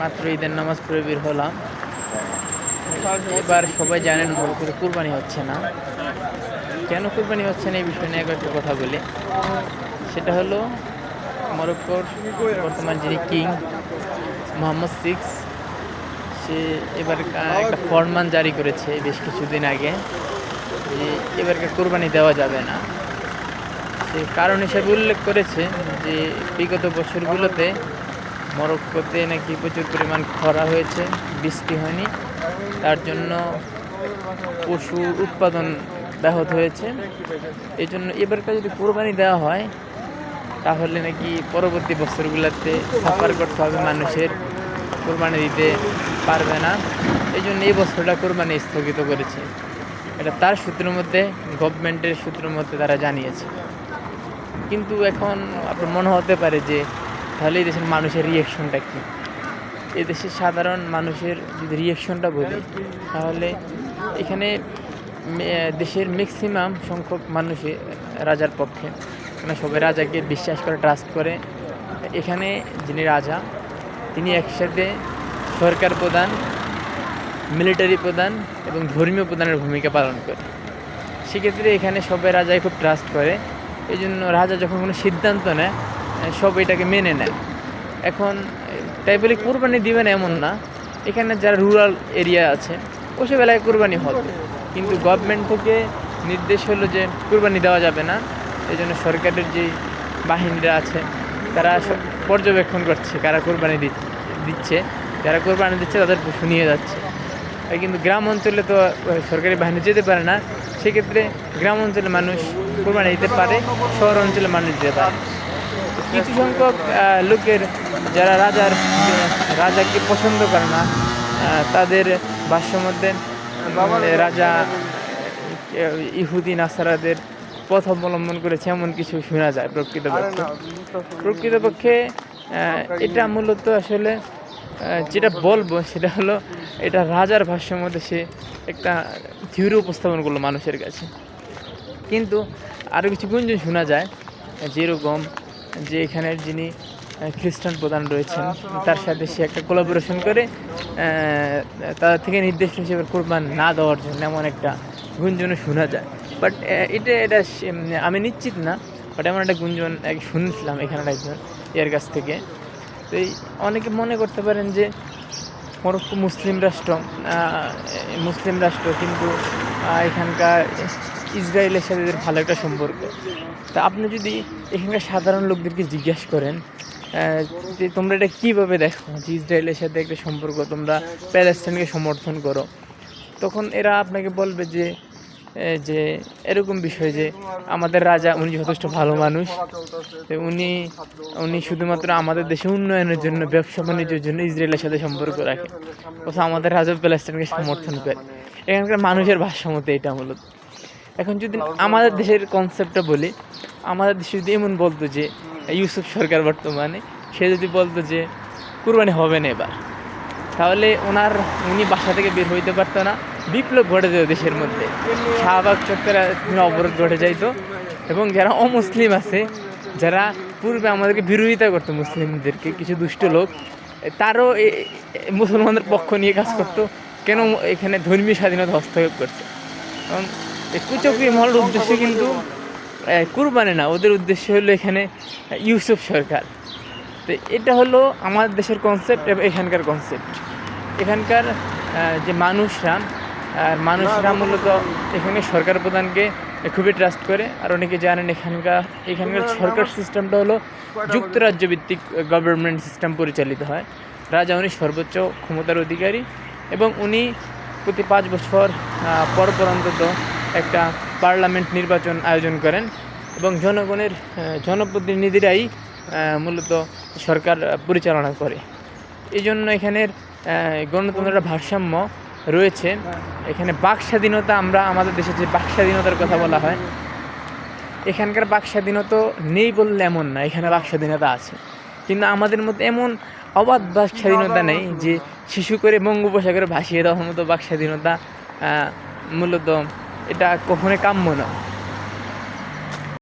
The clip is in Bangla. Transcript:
মাত্র ঈদের নামাজ পড়ে বের হলাম। এবার সবাই জানেন ভালো করে কুরবানি হচ্ছে না। কেন কুরবানি হচ্ছে না এই বিষয়ে নিয়ে একটু কথা বলি। সেটা হলো মরক্কোর বর্তমান যিনি কিং, মোহাম্মদ সিক্স, সে এবার একটা ফরমান জারি করেছে বেশ কিছুদিন আগে যে এবারকে কোরবানি দেওয়া যাবে না। সে কারণ হিসেবে উল্লেখ করেছে যে বিগত বছরগুলোতে মরক্কোতে নাকি প্রচুর পরিমাণ খরা হয়েছে, বৃষ্টি হয়নি। তার জন্য পশু উৎপাদন ব্যাহত হয়েছে। এই জন্য এবারকার যদি কোরবানি দেওয়া হয়, তাহলে নাকি পরবর্তী বছরগুলোতে সাফার করতে হবে মানুষের, কোরবানি দিতে পারবে না। এই জন্য এই বছরটা কোরবানি স্থগিত করেছে। এটা তার সূত্রের মধ্যে গভর্নমেন্টের সূত্রের মধ্যে তারা জানিয়েছে। কিন্তু এখন আপনার মনে হতে পারে যে তাহলে এই দেশের মানুষের রিয়েকশনটা কী? এই দেশের সাধারণ মানুষের যদি রিয়েকশনটা বলি, তাহলে এখানে দেশের ম্যাক্সিমাম সংখ্যক মানুষই রাজার পক্ষে। মানে সবাই রাজাকে বিশ্বাস করে ট্রাস্ট করে। এখানে যিনি রাজা, তিনি একসাথে সরকার প্রধান মিলিটারি প্রধান এবং ধর্মীয় প্রধানের ভূমিকা পালন করে। সেক্ষেত্রে এখানে সবাই রাজায় খুব ট্রাস্ট করে। এই জন্য রাজা যখন কোনো সিদ্ধান্ত নেয় সব এটাকে মেনে নেয়। এখন তাই বলে কোরবানি দিবে না এমন না। এখানে যারা রুরাল এরিয়া আছে ওসব এলাকায় কোরবানি হবে। কিন্তু গভর্নমেন্ট থেকে নির্দেশ হলো যে কোরবানি দেওয়া যাবে না। এই জন্য সরকারের যে বাহিনীরা আছে, তারা সব পর্যবেক্ষণ করছে কারা কোরবানি দিচ্ছে। যারা কোরবানি দিচ্ছে, তাদের পশু নিয়ে যাচ্ছে। কিন্তু গ্রাম অঞ্চলে তো সরকারি বাহিনী যেতে পারে না। সেক্ষেত্রে গ্রাম অঞ্চলের মানুষ কোরবানি দিতে পারে, শহর অঞ্চলের মানুষ দিতে পারে। কিছু সংখ্যক লোকের যারা রাজার, রাজাকে পছন্দ করে না তাদের ভাষ্য মধ্যে রাজা ইহুদি, নাসারাদের পথ অবলম্বন করেছে, এমন কিছু শোনা যায় প্রকৃতপক্ষে। প্রকৃতপক্ষে এটা মূলত আসলে যেটা বলব সেটা হলো, এটা রাজার ভাষ্যের মধ্যে সে একটা থিওরি উপস্থাপন করল মানুষের কাছে। কিন্তু আরও কিছু গুঞ্জন শোনা যায়, যেরকম যে এখানের যিনি খ্রিস্টান প্রধান রয়েছেন, তার সাথে সে একটা কোলাবোরেশন করে তাদের থেকে নির্দেশ হিসেবে কোরবান না দেওয়ার জন্য এমন একটা গুঞ্জনও শোনা যায়। বাট এটা এটা আমি নিশ্চিত না বাট এমন একটা গুঞ্জন এক শুনেছিলাম এখানের একজন এর কাছ থেকে। তো এই অনেকে মনে করতে পারেন যে মরক্কো মুসলিম রাষ্ট্র মুসলিম রাষ্ট্র কিন্তু এখানকার ইসরায়েলের সাথে এদের ভালো একটা সম্পর্ক। তা আপনি যদি এখানকার সাধারণ লোকদেরকে জিজ্ঞেস করেন যে তোমরা এটা কীভাবে দেখো যে ইসরায়েলের সাথে একটা সম্পর্ক, তোমরা প্যালেস্টাইনকে সমর্থন করো? তখন এরা আপনাকে বলবে যে যে এরকম বিষয় যে আমাদের রাজা উনি যথেষ্ট ভালো মানুষ। উনি উনি শুধুমাত্র আমাদের দেশে উন্নয়নের জন্য, ব্যবসা বাণিজ্যের জন্য ইসরায়েলের সাথে সম্পর্ক রাখে। অথচ আমাদের রাজা প্যালেস্টাইনকে সমর্থন করে। এখানকার মানুষের ভাষ্যমতে এটা মূলত। এখন যদি আমাদের দেশের কনসেপ্টটা বলি আমাদের দেশে যদি এমন বলতো যে ইউসুফ সরকার বর্তমানে সে যদি বলতো যে কুরবানি হবে না এবার তাহলে ওনার উনি বাসা থেকে বের হইতে পারতো না। বিপ্লব ঘটে যেত দেশের মধ্যে। শাহবাগ চত্বরে অবরোধ ঘটে যাইতো। এবং যারা অমুসলিম আছে যারা পূর্বে আমাদেরকে বিরোধিতা করতো মুসলিমদেরকে কিছু দুষ্ট লোক তারও মুসলমানদের পক্ষ নিয়ে কাজ করতো। কেন এখানে ধর্মীয় স্বাধীনতা হস্তক্ষেপ করছে? এবং কুচক্রী মহলের উদ্দেশ্য কিন্তু কুরবানি না, ওদের উদ্দেশ্য হলো এখানে ইউসুফ সরকার। তো এটা হলো আমাদের দেশের কনসেপ্ট এবং এখানকার কনসেপ্ট এখানকার যে মানুষরা আর মানুষরা মূলত এখানে সরকার প্রধানকে খুবই ট্রাস্ট করে। আর অনেকে জানেন এখানকার এখানকার সরকার সিস্টেমটা হলো যুক্তরাজ্য ভিত্তিক গভর্নমেন্ট সিস্টেম পরিচালিত হয়। রাজা উনি সর্বোচ্চ ক্ষমতার অধিকারী এবং উনি প্রতি পাঁচ বছর পর পর অন্তত একটা পার্লামেন্ট নির্বাচন আয়োজন করেন এবং জনগণের জনপ্রতিনিধিরাই মূলত সরকার পরিচালনা করে। এই জন্য এখানের গণতন্ত্রের ভারসাম্য রয়েছে। এখানে বাক স্বাধীনতা আমরা, আমাদের দেশে যে বাক স্বাধীনতার কথা বলা হয়, এখানকার বাক স্বাধীনতা নেই বললে এমন না, এখানে বাক স্বাধীনতা আছে। কিন্তু আমাদের মধ্যে এমন অবাধ বাক স্বাধীনতা নেই যে শিশু করে বঙ্গোপসাগরে ভাসিয়ে দেওয়ার মতো বাক স্বাধীনতা মূলত এটা কখনোই কাম্য না।